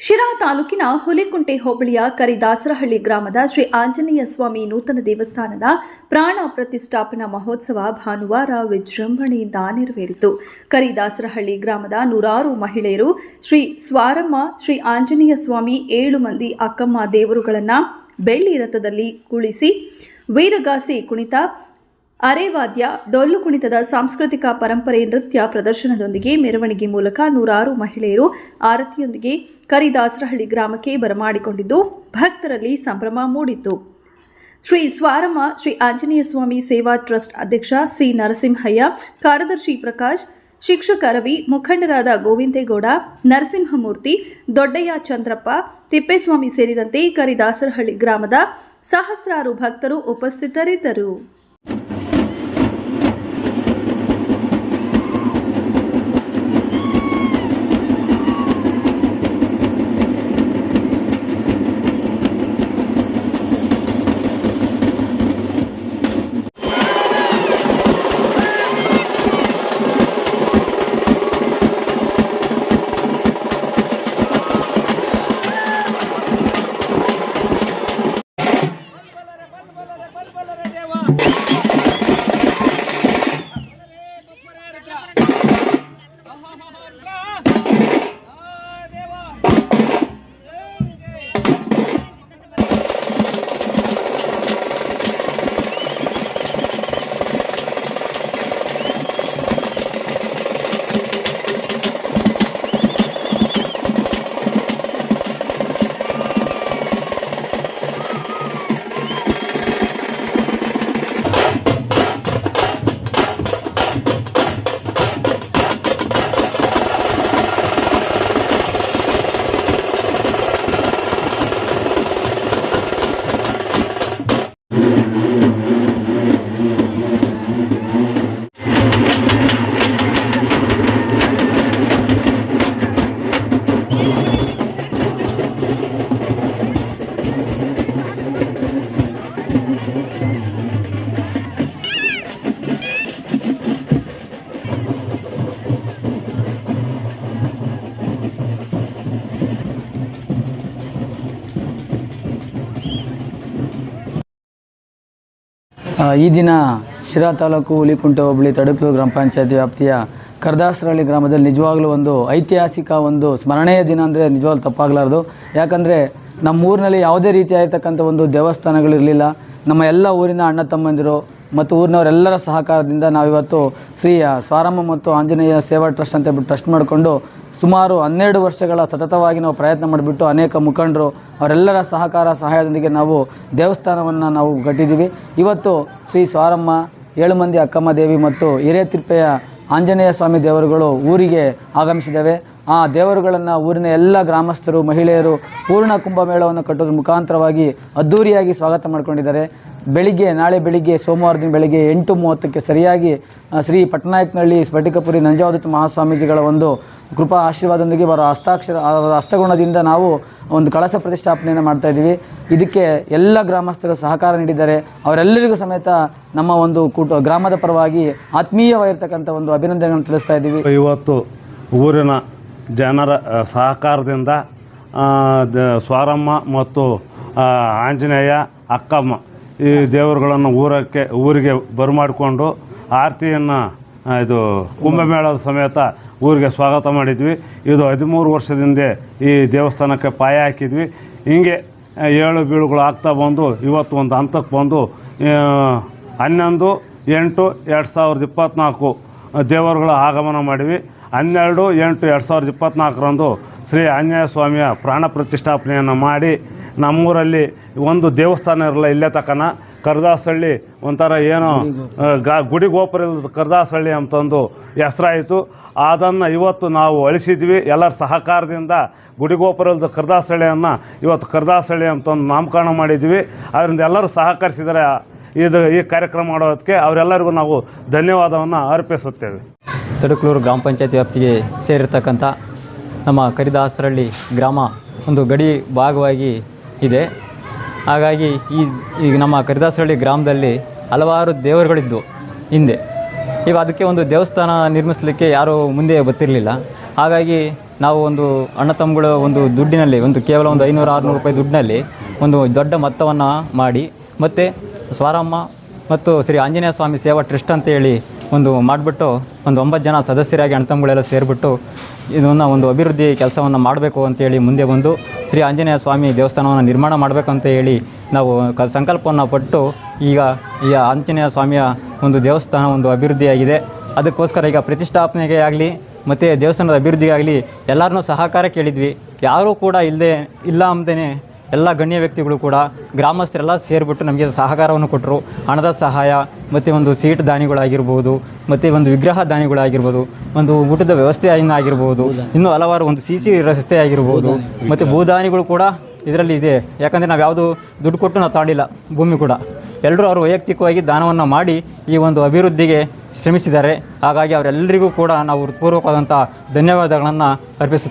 ಶಿರಾ ತಾಲೂಕಿನ ಹುಲಿಕುಂಟೆ ಹೋಬಳಿಯ ಕರಿದಾಸರಹಳ್ಳಿ ಗ್ರಾಮದ ಶ್ರೀ ಆಂಜನೇಯ ಸ್ವಾಮಿ ನೂತನ ದೇವಸ್ಥಾನದ ಪ್ರಾಣ ಪ್ರತಿಷ್ಠಾಪನಾ ಮಹೋತ್ಸವ ಭಾನುವಾರ ವಿಜೃಂಭಣೆಯಿಂದ ನೆರವೇರಿತು. ಕರಿದಾಸರಹಳ್ಳಿ ಗ್ರಾಮದ ನೂರಾರು ಮಹಿಳೆಯರು ಶ್ರೀ ಸ್ವಾರಮ್ಮ, ಶ್ರೀ ಆಂಜನೇಯ ಸ್ವಾಮಿ ಏಳು ಮಂದಿ ಅಕ್ಕಮ್ಮ ದೇವರುಗಳನ್ನು ಬೆಳ್ಳಿ ರಥದಲ್ಲಿ ಕುಳಿಸಿ ವೀರಗಾಸೆ ಕುಣಿತ ಅರೆವಾದ್ಯ, ಡೊಳ್ಳು ಕುಣಿತದ ಸಾಂಸ್ಕೃತಿಕ ಪರಂಪರೆ ನೃತ್ಯ ಪ್ರದರ್ಶನದೊಂದಿಗೆ ಮೆರವಣಿಗೆ ಮೂಲಕ ನೂರಾರು ಮಹಿಳೆಯರು ಆರತಿಯೊಂದಿಗೆ ಕರಿದಾಸರಹಳ್ಳಿ ಗ್ರಾಮಕ್ಕೆ ಬರಮಾಡಿಕೊಂಡಿದ್ದು, ಭಕ್ತರಲ್ಲಿ ಸಂಭ್ರಮ ಮೂಡಿತು ಶ್ರೀ ಸ್ವಾರಮ್ಮ, ಶ್ರೀ ಆಂಜನೇಯ ಸ್ವಾಮಿ ಸೇವಾ ಟ್ರಸ್ಟ್ ಅಧ್ಯಕ್ಷ ಸಿ ನರಸಿಂಹಯ್ಯ, ಕಾರ್ಯದರ್ಶಿ ಪ್ರಕಾಶ್, ಶಿಕ್ಷಕ ರವಿ, ಮುಖಂಡರಾದ ಗೋವಿಂದೇಗೌಡ, ನರಸಿಂಹಮೂರ್ತಿ, ದೊಡ್ಡಯ್ಯ ಚಂದ್ರಪ್ಪ, ತಿಪ್ಪೇಸ್ವಾಮಿ ಸೇರಿದಂತೆ ಕರಿದಾಸರಹಳ್ಳಿ ಗ್ರಾಮದ ಸಹಸ್ರಾರು ಭಕ್ತರು ಉಪಸ್ಥಿತರಿದ್ದರು. ಈ ದಿನ ಶಿರಾ ತಾಲೂಕು ಹುಲಿಕುಂಟೆ ಹೋಬಳಿ ತಡಕಲೂರು ಗ್ರಾಮ ಪಂಚಾಯತ್ ವ್ಯಾಪ್ತಿಯ ಕರ್ದಾಸರಹಳ್ಳಿ ಗ್ರಾಮದಲ್ಲಿ ನಿಜವಾಗ್ಲೂ ಒಂದು ಐತಿಹಾಸಿಕ ಒಂದು ಸ್ಮರಣೆಯ ದಿನ ಅಂದರೆ ನಿಜವಾಗ್ಲೂ ತಪ್ಪಾಗಲಾರ್ದು. ಯಾಕಂದರೆ ನಮ್ಮ ಊರಿನಲ್ಲಿ ಯಾವುದೇ ರೀತಿಯಾಗಿರ್ತಕ್ಕಂಥ ಒಂದು ದೇವಸ್ಥಾನಗಳಿರಲಿಲ್ಲ. ನಮ್ಮ ಎಲ್ಲ ಊರಿನ ಅಣ್ಣ ತಮ್ಮಂದಿರು ಮತ್ತು ಊರಿನವರೆಲ್ಲರ ಸಹಕಾರದಿಂದ ನಾವಿವತ್ತು ಶ್ರೀ ಸ್ವಾರಮ್ಮ ಮತ್ತು ಆಂಜನೇಯ ಸೇವಾ ಟ್ರಸ್ಟ್ ಅಂತ ಟ್ರಸ್ಟ್ ಮಾಡಿಕೊಂಡು ಸುಮಾರು ಹನ್ನೆರಡು ವರ್ಷಗಳ ಸತತವಾಗಿ ನಾವು ಪ್ರಯತ್ನ ಮಾಡಿಬಿಟ್ಟು ಅನೇಕ ಮುಖಂಡರು ಅವರೆಲ್ಲರ ಸಹಕಾರ ಸಹಾಯದೊಂದಿಗೆ ನಾವು ದೇವಸ್ಥಾನವನ್ನು ನಾವು ಕಟ್ಟಿದ್ದೀವಿ. ಇವತ್ತು ಶ್ರೀ ಸ್ವಾರಮ್ಮ ಏಳು ಮಂದಿ ಅಕ್ಕಮ್ಮ ದೇವಿ ಮತ್ತು ಹಿರೇತಿರ್ಪೆಯ ಆಂಜನೇಯ ಸ್ವಾಮಿ ದೇವರುಗಳು ಊರಿಗೆ ಆಗಮಿಸಿದ್ದಾವೆ. ಆ ದೇವರುಗಳನ್ನು ಊರಿನ ಎಲ್ಲ ಗ್ರಾಮಸ್ಥರು, ಮಹಿಳೆಯರು ಪೂರ್ಣ ಕುಂಭಮೇಳವನ್ನು ಕಟ್ಟೋದ್ರ ಮುಖಾಂತರವಾಗಿ ಅದ್ಧೂರಿಯಾಗಿ ಸ್ವಾಗತ ಮಾಡ್ಕೊಂಡಿದ್ದಾರೆ. ಬೆಳಿಗ್ಗೆ, ನಾಳೆ ಬೆಳಿಗ್ಗೆ, ಸೋಮವಾರ ದಿನ ಬೆಳಿಗ್ಗೆ ಎಂಟು ಮೂವತ್ತಕ್ಕೆ ಸರಿಯಾಗಿ ಶ್ರೀ ಪಟ್ಟನಾಯಕನಹಳ್ಳಿ ಸ್ಫಟಿಕಪುರಿ ನಂಜಾವದತ್ತ ಮಹಾಸ್ವಾಮೀಜಿಗಳ ಒಂದು ಕೃಪಾ ಆಶೀರ್ವಾದದೊಂದಿಗೆ ಬರೋ ಹಸ್ತಾಕ್ಷರ ಅವರ ಹಸ್ತಗುಣದಿಂದ ನಾವು ಒಂದು ಕಳಸ ಪ್ರತಿಷ್ಠಾಪನೆಯನ್ನು ಮಾಡ್ತಾ ಇದ್ದೀವಿ. ಇದಕ್ಕೆ ಎಲ್ಲ ಗ್ರಾಮಸ್ಥರು ಸಹಕಾರ ನೀಡಿದ್ದಾರೆ. ಅವರೆಲ್ಲರಿಗೂ ಸಮೇತ ನಮ್ಮ ಒಂದು ಕುಟು, ಗ್ರಾಮದ ಪರವಾಗಿ ಆತ್ಮೀಯವಾಗಿರ್ತಕ್ಕಂಥ ಒಂದು ಅಭಿನಂದನೆಗಳನ್ನು ತಿಳಿಸ್ತಾ ಇದ್ದೀವಿ. ಇವತ್ತು ಊರಿನ ಜನರ ಸಹಕಾರದಿಂದ ಸ್ವಾರಮ್ಮ ಮತ್ತು ಆಂಜನೇಯ ಅಕ್ಕಮ್ಮ ಈ ದೇವರುಗಳನ್ನು ಊರಕ್ಕೆ, ಊರಿಗೆ ಬರಮಾಡಿಕೊಂಡು ಆರತಿಯನ್ನು ಇದು ಕುಂಭಮೇಳದ ಸಮೇತ ಊರಿಗೆ ಸ್ವಾಗತ ಮಾಡಿದ್ವಿ. ಇದು ಹದಿಮೂರು ವರ್ಷದಿಂದ ಈ ದೇವಸ್ಥಾನಕ್ಕೆ ಪಾಯ ಹಾಕಿದ್ವಿ. ಹಿಂಗೆ ಏಳು ಬೀಳುಗಳು ಆಗ್ತಾ ಬಂದು ಇವತ್ತು ಒಂದು ಹಂತಕ್ಕೆ ಬಂದು ಹನ್ನೊಂದು, ಎಂಟು, ಎರಡು ಸಾವಿರದ ಇಪ್ಪತ್ತ್ನಾಲ್ಕು ದೇವರುಗಳ ಆಗಮನ ಮಾಡಿವಿ ಹನ್ನೆರಡು, ಎಂಟು, ಎರಡು ಸಾವಿರದ ಇಪ್ಪತ್ತ್ನಾಲ್ಕರಂದು ಶ್ರೀ ಆಂಜನೇಯ ಸ್ವಾಮಿಯ ಪ್ರಾಣ ಪ್ರತಿಷ್ಠಾಪನೆಯನ್ನು ಮಾಡಿ ನಮ್ಮೂರಲ್ಲಿ ಒಂದು ದೇವಸ್ಥಾನ ಇರಲ್ಲ ಇಲ್ಲೇ ತಕನ ಕರ್ದಾಸಹಳ್ಳಿ ಒಂಥರ ಏನೋ ಗಾ ಗುಡಿ ಗೋಪುರ ಇಲ್ಲದ ಕರ್ದಾಸಹಳ್ಳಿ ಅಂತಂದು ಹೆಸರಾಯಿತು. ಅದನ್ನು ಇವತ್ತು ನಾವು ಅಳಿಸಿದ್ವಿ. ಎಲ್ಲರ ಸಹಕಾರದಿಂದ ಗುಡಿ ಗೋಪುರ ಇಲ್ಲದ ಕರ್ದಾಸಹಳ್ಳಿಯನ್ನು ಇವತ್ತು ಕರ್ದಾಸಹಳ್ಳಿ ಅಂತಂದು ನಾಮಕರಣ ಮಾಡಿದ್ವಿ. ಅದರಿಂದ ಎಲ್ಲರೂ ಸಹಕರಿಸಿದರೆ ಇದು ಈ ಕಾರ್ಯಕ್ರಮ ಮಾಡೋದಕ್ಕೆ ಅವರೆಲ್ಲರಿಗೂ ನಾವು ಧನ್ಯವಾದವನ್ನು ಅರ್ಪಿಸುತ್ತೇವೆ. ತಡಕಲೂರು ಗ್ರಾಮ ಪಂಚಾಯತ್ ವ್ಯಾಪ್ತಿಗೆ ಸೇರಿರ್ತಕ್ಕಂಥ ನಮ್ಮ ಕರಿದಾಸರಳ್ಳಿ ಗ್ರಾಮ ಒಂದು ಗಡಿ ಭಾಗವಾಗಿ ಇದೆ. ಹಾಗಾಗಿ ಈ ಈಗ ನಮ್ಮ ಕರಿದಾಸಹಳ್ಳಿ ಗ್ರಾಮದಲ್ಲಿ ಹಲವಾರು ದೇವರುಗಳಿದ್ದವು ಹಿಂದೆ. ಈಗ ಅದಕ್ಕೆ ಒಂದು ದೇವಸ್ಥಾನ ನಿರ್ಮಿಸಲಿಕ್ಕೆ ಯಾರೂ ಮುಂದೆ ಗೊತ್ತಿರಲಿಲ್ಲ ಹಾಗಾಗಿ ನಾವು ಒಂದು ಅಣ್ಣ ತಮ್ಮಗಳ ಒಂದು ದುಡ್ಡಿನಲ್ಲಿ, ಒಂದು ಕೇವಲ ಒಂದು ಐನೂರು ಆರುನೂರು ರೂಪಾಯಿ ದುಡ್ಡಿನಲ್ಲಿ ಒಂದು ದೊಡ್ಡ ಮೊತ್ತವನ್ನು ಮಾಡಿ ಮತ್ತು ಸ್ವಾರಮ್ಮ ಮತ್ತು ಶ್ರೀ ಆಂಜನೇಯ ಸ್ವಾಮಿ ಸೇವಾ ಟ್ರಸ್ಟ್ ಅಂತ ಹೇಳಿ ಒಂದು ಮಾಡಿಬಿಟ್ಟು ಒಂದು ಒಂಬತ್ತು ಜನ ಸದಸ್ಯರಾಗಿ ಅಣ್ಣತಮ್ಮಗಳೆಲ್ಲ ಸೇರಿಬಿಟ್ಟು ಇದನ್ನು ಒಂದು ಅಭಿವೃದ್ಧಿ ಕೆಲಸವನ್ನು ಮಾಡಬೇಕು ಅಂತೇಳಿ ಮುಂದೆ ಬಂದು ಶ್ರೀ ಆಂಜನೇಯ ಸ್ವಾಮಿ ದೇವಸ್ಥಾನವನ್ನು ನಿರ್ಮಾಣ ಮಾಡಬೇಕು ಅಂತ ಹೇಳಿ ನಾವು ಕ ಸಂಕಲ್ಪವನ್ನು ಪಟ್ಟು ಈಗ ಈ ಆಂಜನೇಯ ಸ್ವಾಮಿಯ ಒಂದು ದೇವಸ್ಥಾನ ಒಂದು ಅಭಿವೃದ್ಧಿಯಾಗಿದೆ ಅದಕ್ಕೋಸ್ಕರ ಈಗ ಪ್ರತಿಷ್ಠಾಪನೆಗೆ ಆಗಲಿ ಮತ್ತು ದೇವಸ್ಥಾನದ ಅಭಿವೃದ್ಧಿಗಾಗಲಿ ಎಲ್ಲರನ್ನೂ ಸಹಕಾರ ಕೇಳಿದ್ವಿ. ಯಾರೂ ಕೂಡ ಇಲ್ಲದೆ ಇಲ್ಲ ಅಂದೇ ಎಲ್ಲ ಗಣ್ಯ ವ್ಯಕ್ತಿಗಳು ಕೂಡ ಗ್ರಾಮಸ್ಥರೆಲ್ಲ ಸೇರಿಬಿಟ್ಟು ನಮಗೆ ಸಹಕಾರವನ್ನು ಕೊಟ್ಟರು. ಹಣದ ಸಹಾಯ, ಮತ್ತು ಒಂದು ಸೀಟ್ ದಾನಿಗಳಾಗಿರ್ಬೋದು, ಮತ್ತು ಒಂದು ವಿಗ್ರಹ ದಾನಿಗಳಾಗಿರ್ಬೋದು, ಒಂದು ಊಟದ ವ್ಯವಸ್ಥೆ ಆಗಿರ್ಬೋದು ಇನ್ನೂ ಹಲವಾರು ಒಂದು ಸಿ ಸಿ ರಸ್ತೆ ಆಗಿರ್ಬೋದು ಮತ್ತು ಭೂದಾನಿಗಳು ಕೂಡ ಇದರಲ್ಲಿ ಇದೆ. ಯಾಕಂದರೆ ನಾವು ಯಾವುದು ದುಡ್ಡು ಕೊಟ್ಟು ನಾವು ತಾಡಿಲ್ಲ, ಭೂಮಿ ಕೂಡ. ಎಲ್ಲರೂ ಅವರು ವೈಯಕ್ತಿಕವಾಗಿ ದಾನವನ್ನು ಮಾಡಿ ಈ ಒಂದು ಅಭಿವೃದ್ಧಿಗೆ ಶ್ರಮಿಸಿದ್ದಾರೆ. ಹಾಗಾಗಿ ಅವರೆಲ್ಲರಿಗೂ ಕೂಡ ನಾವು ಹೃತ್ಪೂರ್ವಕವಾದಂಥ ಧನ್ಯವಾದಗಳನ್ನು ಅರ್ಪಿಸುತ್ತೇವೆ.